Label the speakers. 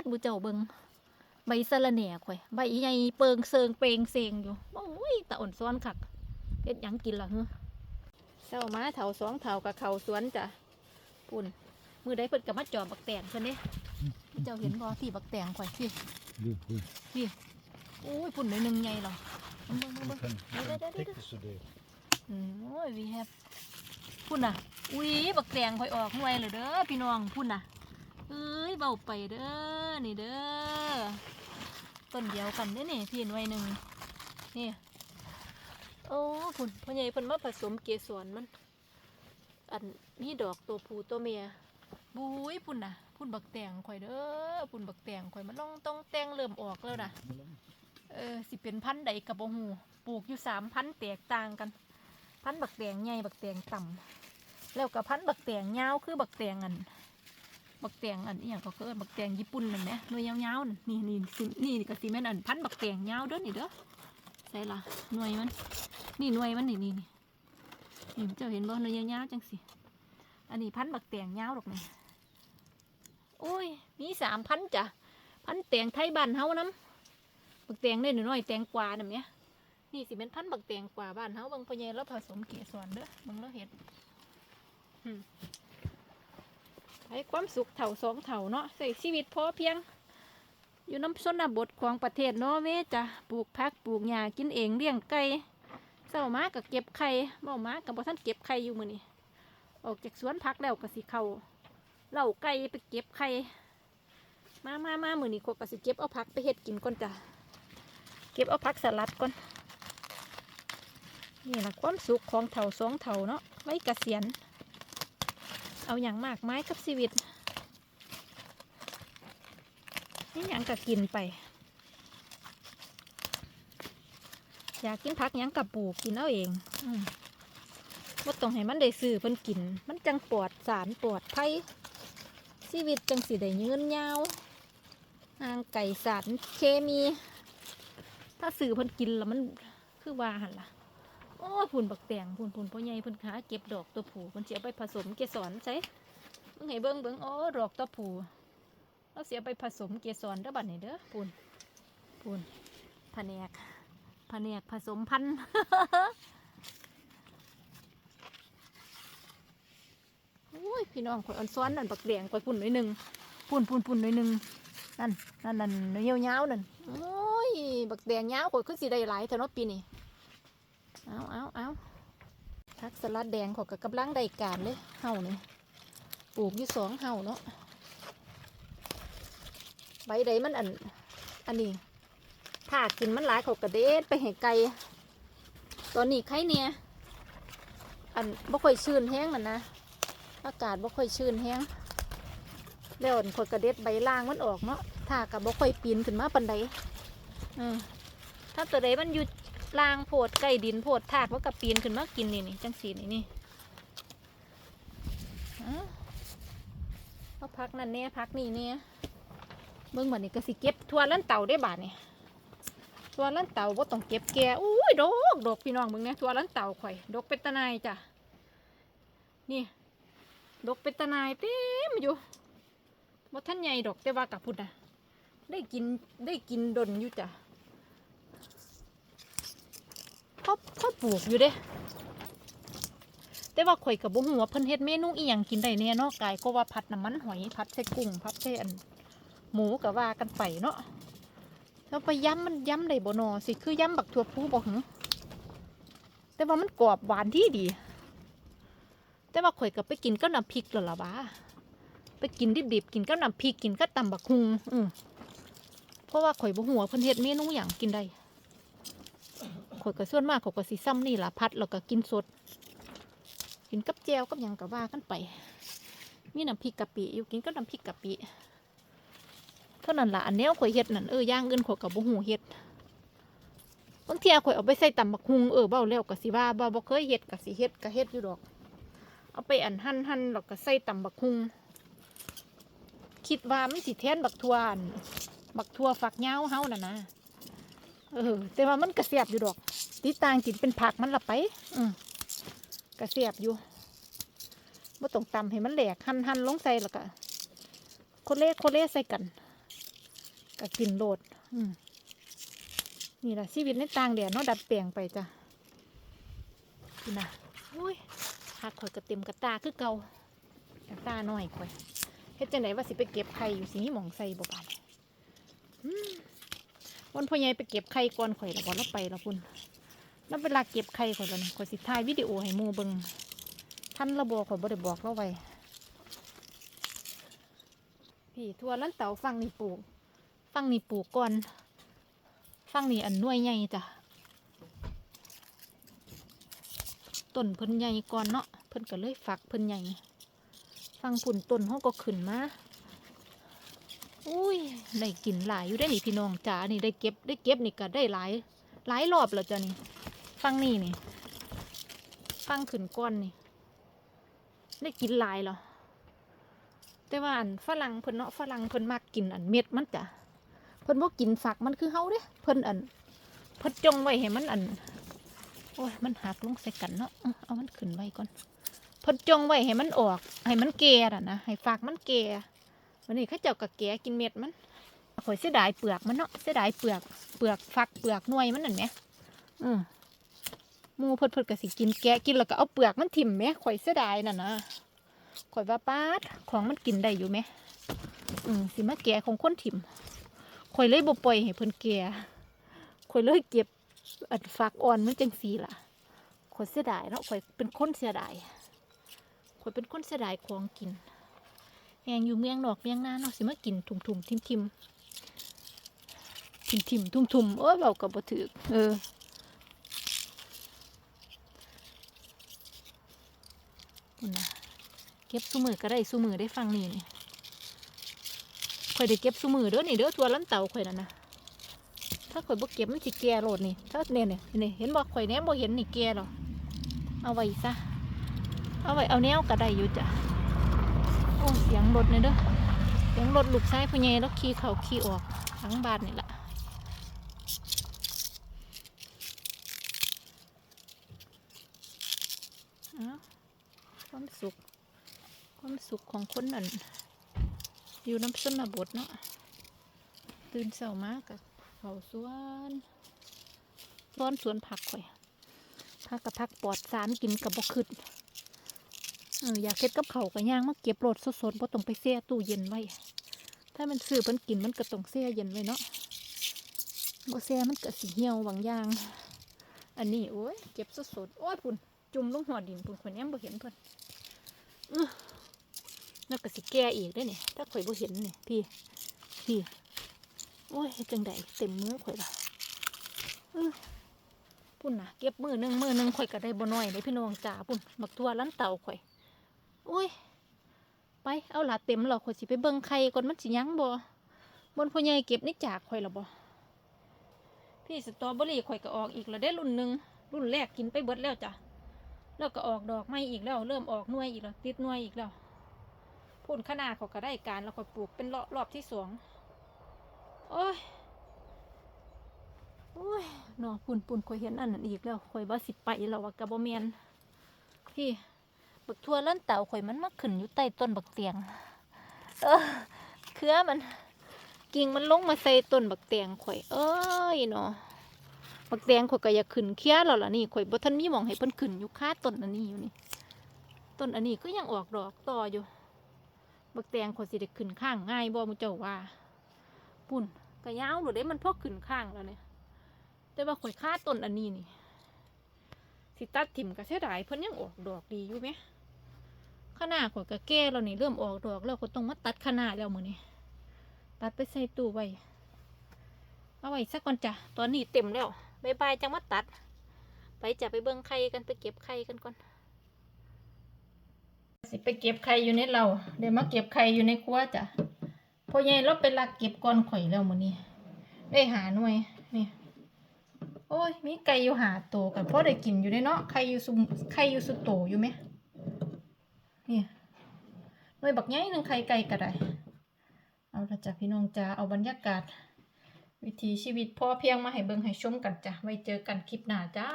Speaker 1: ดบูเจ้าเบิงใบสะระแหน่ข่อยใบใหญ่เปิงเซิงเปรงเซงอยู่โอ้ยตะอ่อนซ้อนคักเฮ็ดหยังกินล่ะฮึเจ้ามาเถาสองเถากับเขาสวนจ้ะปุ่นมือใดเพิ่นก็มาจอมบักแตงเพิ่นเด้เจ้าเห็นบ่ที่บักแตงข่อยพี่
Speaker 2: Du, du.
Speaker 1: โอ้ยปุ่นหน่อยหนึงใหญ่หรอเบิ่งเบิ่ง
Speaker 2: Du
Speaker 1: เบิ่ง
Speaker 2: kan,
Speaker 1: Ja, det- det- det-
Speaker 2: täcka så det.
Speaker 1: อืมโอ้ยวีแฮปพุ่นน่ะอุ้ยบักแตงข่อยออกหน่วยเลยเด้อพี่น้องพุ่นน่ะ เอ้ยเบาไปเด้อนี่เด้อต้นเดียวกันเด้อนี่พี่น่วยหนึ่งนี่โอ้พุ่นพ่อใหญ่เพิ่นมาผสมเกสรมัน อันนี้ดอกตัวผู้ตัวเมียบุ้ยพุ่นน่ะพุ่นบักแตงข่อยเด้อพุ่นบักแตงข่อยมันต้องต้องแตงเริ่มออกแล้วน่ะเออสิเป็นพันธุ์ใดกับบ่ฮู้ปลูกอยู่สามพันธุ์แตกต่างกัน พันธุ์บักแตงใหญ่บักแตงต่ำแล้วกับพันธุ์บักแตงยาวคือบักแตงอัน บักแตงอันอีหยังก็คือบักแตงญี่ปุ่นนั่นแหละหน่วยยาวๆนั่นนี่นี่นี่ก็สิแม่นอันพันบักแตงยาวเด้อนี่เด้อใส่ละหน่วยมัน นี่หน่วยมันนี่นี่นี่เจ้าเห็นบ่หน่วยยาวๆจังสิอันนี้พันบักแตงยาวดอกนี่โอ้ยมีสามพันจ้ะพันธุ์แตงไทยบ้านเฮานํบักแตงได้หน่อยแตงกวาน่ะแหม่นี่สิเป็นพันบักแตงกว่าบ้านเฮาบางพะเยแล้วผสมเกสรเด้อมึงแล้วเห็ดอืม ให้ความสุขเถ่าสองเถ่าเนาะใส่ชีวิตพอเพียง อยู่น้ำชนบทของประเทศนอร์เวย์จ้ะปลูกผักปลูกหญ้ากินเองเลี้ยงไก่เศร้ามากับเก็บไข่เมามากับบ่ท่านเก็บไข่อยู่มื้อนี้ออกจากสวนผักแล้วก็สิเข้าเล่าไก่ไปเก็บไข่มามามามื้อนี้ก็ก็สิเก็บเอาผักไปเฮ็ดกินก่อนจ้ะเก็บเอาผักสลัดก่อนนี่แหละความสุขของเถาสองเถาเนาะไว้เกษียณ เอาอย่างมากไม้กับชีวิตนี่ย่างก็กินไป อยากกินผักยังกับปลูกกินเอาเองอว่าต้องให้มันได้ซื้อเพิ่นกิน มันจังปลอดสารปลอดภัยชีวิตจังสิได้ยืนยาวห่างไก่สารเคมี ถ้าซื้อเพิ่นกินแล้วมันคือว่าหันล่ะ โอ้ยพุ่นบักแตงพุ่นพุ่นพ่อใหญ่พิ่นขาเก็บดอกตัวผูเพิ่นเสิเอาไปผสมเกสรใช่มึงให้เบิ่งเบิ่งโอ้ดอกตัวผูเราเสียไปผสมเกสรเด้อบัดนี้เด้อพุ่นพุ่นแผนกแผนกผสมพันธุ์โอ้ยพี่น้องข่อยอ่อนซ้อนนั่นบักแดงข่อยพุ่นหน่อยหนึงพุ่นพุ่นพุ่นหน่อยหนึงนั่นนั่นนั่นเยาวๆนั่นโอ้ยบักแดงเยาวข่อยคือสิได้หลายเท่าเนาะปีนี้ เอาเอาเอาพักสลัดแดงเขอกับกำลังได้การเลยเห่านี่ปลูกอยู่สองเห่าเนาะใบใดมันอันอันนี้ถ้ากินมันหลายเขากระเด็ดไปให้ไก่ตอนนี้ไข่เนี่ยอันบ่ค่อยชื้นแห้งน่ะนะอากาศบ่ค่อยชื้นแห้งแล้วอันขอกระเด็ดใบล่างมันออกเนาะถ้ากับบ่ค่อยปีนขึ้นมาปันใดอืมถ้าตัวใดมันอยู่ ลางโพดไก่ดินโพดถาดว่ากับปีนขึ้นมากินนี่นี่จังสีนี่นี่เอาพักนั่นเนี่ยพักนี่เนี่ยเบิ่งบัดนี้ก็สิเก็บทั่วลั่นเต่าได้บาทนี่ทั่วลั่นเต่าว่าต้องเก็บแกอุ้ยดอกดอกพี่น้องเบิ่งเนี่ยทั่วลั่นเต่าข่อยดอกเป็นตะนายจ้ะนี่ดอกเป็นตะนายเต็มอยู่บ่ท่านใหญ่ดอกแต่ว่ากับพุดนะได้กินได้กินดนอยู่จ้ะ เขาเขาปลูกอยู่เด้ แต่ว่าข่อยกับบุหัวเพิ่นเฮ็ดเมนูอีหยังกินได้แน่เนาะกายก็ว่าผัดน้ำมันหอยผัดใส่กุ้งผัดใส่อันหมูก็ว่ากันไปเนาะแล้วไปย้ำมันย้ำได้บ่นอสิคือย้ำบักทั่วผู้บ่หึแต่ว่ามันกรอบหวานที่ดี แต่ว่าข่อยก็ไปกินก็น้ำพริกแล้วล่ะบ้าไปกินดิบๆกินก็น้ำพริกกินก็ตำบักฮุงอือเพราะว่าข่อยบ่หัวเพิ่นเฮ็ดเมนูหยังกินได้ ข่อยก็ส่วนมากข่อยก็สิซ้ำนี่ล่ะพัดแล้วก็กินสด กินกับแจวกับหยังก็ว่ากันไป มีน้ำพริกกะปิอยู่กินกับน้ำพริกกะปิเท่านั้นล่ะอันแนวข่อยเฮ็ดนั่นเออย่างอื่นข่อยก็บ่ฮู้เฮ็ดบางเที่ยข่อยเอาไปใส่ตำบักฮุงเออเบ้าแล้วก็สิว่าบ่บ่เคยเฮ็ดก็สิเฮ็ดก็เฮ็ดอยู่ดอก เอาไปอันหั่นหั่นแล้วก็ใส่ตำบักฮุงคิดว่ามันสิแทนบักทวนบักทัวฝักยาเฮานั่นนะ เออ แต่ว่ามันกระเสียบอยู่ดอก ติดตางกินเป็นผักมันละไป อืมกระเสียบอยู่บ่ต้องตำให้มันแหลกหั่นหั่นลงใส่แล้วก็โคเล่โคเล่ใส่กันก็กินโลด อืมนี่แหละชีวิตในต่างแดนเนาะดัดแปลงไปจ้ะนี่นะโอ้ยหักข่อยกระเต็มกระตาคือเก่ากระตาหน้อยข่อยเฮ็ดจังไดว่าสิไปเก็บไข่อยู่สิหมองใส่บ่บานวันพ่อใหญ่ไปเก็บไข่ก่อนข่อยแล้วบ่เราไปแล้วพุ่น แล้วเวลาเก็บไข่ข่อยแล้วนี่ข่อยสิถ่ายวิดีโอให้หมูเบิงท่านระบ่ข่อยบ่ได้บอกเราไว้พี่ทั่วลันเตาฟังนี่ปลูกฟังนี่ปลูกก่อนฟังนี่อันน่วยใหญ่จ้ะต้นเพิ่นใหญ่ก่อนเนาะเพิ่นก็เลยฝักเพิ่นใหญ่ฟังปุ่นต้นเขาก็ขึ้นมาอุ้ยได้กินหลายอยู่ได้นี่พี่น้องจ๋านี่ได้เก็บได้เก็บนี่ก็ได้หลายหลายรอบแล้วจ้ะนี่ ฟังนี่นี่ ฟังขึ้นก้อนนี่ ได้กินลายเหรอ แต่ว่าอันฝรั่งเพิ่นเนาะฝรั่งเพิ่นมักกินอันเม็ดมันจ้ะ เพิ่นบ่กินฝักมันคือเฮาเด้เพิ่นอัน เพิ่นจงไว้ให้มันอัน โอ้ย มันหักลงใส่กันเนาะ เอามันขึ้นไว้ก่อน เพิ่นจงไว้ให้มันออก ให้มันแก่น่ะนะ ให้ฝักมันแก่วันนี้เขาเจ้าก็แก่กินเม็ดมันข่อยเสียดายเปลือกมันเนาะ เสียดายเปลือก เปลือกฝักเปลือกหน่วยมันนั่นแหมอืม มูเพิ่นเพิ่นก็สิกินแกะกินแล้วก็เอาเปลือกมันถิ่มแหมข่อยเสียดายน่ะนะข่อยว่าป้าดของมันกินได้อยู่ไหมอืมสิมาแก่ของคนถิ่มข่อยเลยบ่ปล่อยให้เพิ่นแก่ข่อยเลยเก็บอันฝากอ่อนมันจังสีล่ะข่อยเสียดายเนาะข่อยเป็นคนเสียดายข่อยเป็นคนเสียดายของกินแหงอยู่เมืองนอกเมืองนาเนาะสิมากินทุ่มทุ่มทิมทิมทิมทิมทุ่มทุ่มเอ้ยเราก็บ่ถือเออนั่นนะ เก็บสุมือก็ได้สุมือได้ฟังนี่นี่ข่อยได้เก็บสุมือเด้อนี่เด้อตัวลันเต่าข่อยนั่นนะถ้าข่อยบ่เก็บมันสิแก่โหลดนี่ถ้าเนี่ยเนี่ยนี่เห็นบ่ข่อยแนมบ่เห็นนี่แก่หรอเอาไว้ซะเอาไว้เอาแนวก็ได้อยู่จ้ะโอ้เสียงรถเนี่ยเด้อเสียงรถลูกชายพ่อใหญ่แล้วขี่เข้าขี่ออกหลังบ้านนี่ละอ้าความสุข ความสุขของคนนั่นอยู่น้ำส้นมาบดเนาะตื่นเช้ามากกับเขาสวนร้อนสวนผักข่อยผักกับผักปลอดสารกินกับบกขึ้นเอออยากเก็ดกับเขากับย่างมาเก็บโปรดสดๆบ่ต้องไปแช่ตู้เย็นไว้ ถ้ามันซื้อมันกินมันก็ต้องแช่เย็นไว้เนาะบ่แช่มันก็สิเหี่ยวบางอย่าง อันนี้โอ้ยเก็บสดๆโอ้ยพุ่นจุ่มลงหัวดินพุ่นคนนี้บ่เห็นพิ่น แล้วก็สิแก่อีกได้เนี่ยถ้าข่อยบ่เห็นเนี่ยพี่ พี่โอ้ยจังใดเต็มมือข่อยละอื้อปุ่นน่ะเก็บมือหนึงมือหนึงข่อยก็ได้บ่น้อยเลยพี่น้องจ๋าปุ่นบักทัวลันเต่าข่อยโอ้ย ไปเอาหลาเต็มแล้วข่อยสิไปเบิ่งไข่ก่อนมันสิยั้งบ่บนพ่อใหญ่เก็บในจากข่อยละบ่พี่สตรอเบอรี่ข่อยก็ออกอีกแล้วได้รุ่นหนึงรุ่นแรกกินไปเบิดแล้วจ้ะแล้วก็ออกดอกไม้อีกแล้ว เริ่มออกหน่วยอีกแล้วติดหน่วยอีกแล้ว พุ่นขนาดเขาก็ได้การแล้วก็ปลูกเป็นรอบรอบที่สองโอ้ยโอ้ยนาะปุ่นปุ่นข่อยเห็นอันนั้นอีกแล้วข่อยว่าสิไปแล้วว่ากระบ่แมนพี่บักทั่วล้นเต่าข่อยมันมาขึ้นอยู่ใต้ต้นบักเตียง เออเครือมัน กิ่งมันลงมาใส่ต้นบักเตียงข่อย เอ้ยเนาะบักเตียงข่อยก็อยากขึ้นเคี้ยแล้วล่ะนี่ข่อยบ่ทันมีหมองให้เพิ่นขึ้นอยู่ค่าต้นอันนี้อยู่นี่ต้นอันนี้ก็ยังออกดอกต่ออยู่ บักแตงขอสิได้ขึ้นข้างง่ายบ่มุเจ้าว่าปุ่นกะยาวหรือได้มันพอขึ้นข้างแล้วเนี่ยแต่ว่าข่อยค่าต้นอันนี้นี่ สิตัดถิ่มก็เสียดายเพิ่นยังออกดอกดีอยู่ไหมขนาดข่อยก็แก่แล้วนี่เริ่มออกดอกแล้วก็ต้องมาตัดขนาดแล้วมือนี้ตัดไปใส่ตู้ไว้เอาไว้สักก่อนจ้ะตอนนี้เต็มแล้วบายบายจังมาตัด ไปจะไปเบิ่งไข่กันไปเก็บไข่กันก่อน สิไปเก็บไข่อยู่ในเราเดี๋ยวมาเก็บไข่อยู่ในครัวจ้ะพอใหญ่เราไปลักเก็บก้อนข่อยแล้วมื้อนี้ได้หาหน่วยนี่โอ้ยมีไก่อยู่หาโตวกันพอได้กินอยู่ได้เนาะไข่อยู่สุมไข่อยู่สุดโตอยู่ไหมนี่หน่วยบักใหญ่หนึงไข่ไก่ก็ได้เอาละจ้ะพี่น้องจ้าเอาบรรยากาศ วิถีชีวิตพ่อเพียงมาให้เบิ่งให้ชมกันจ้ะไว้เจอกันคลิปหน้าจ้า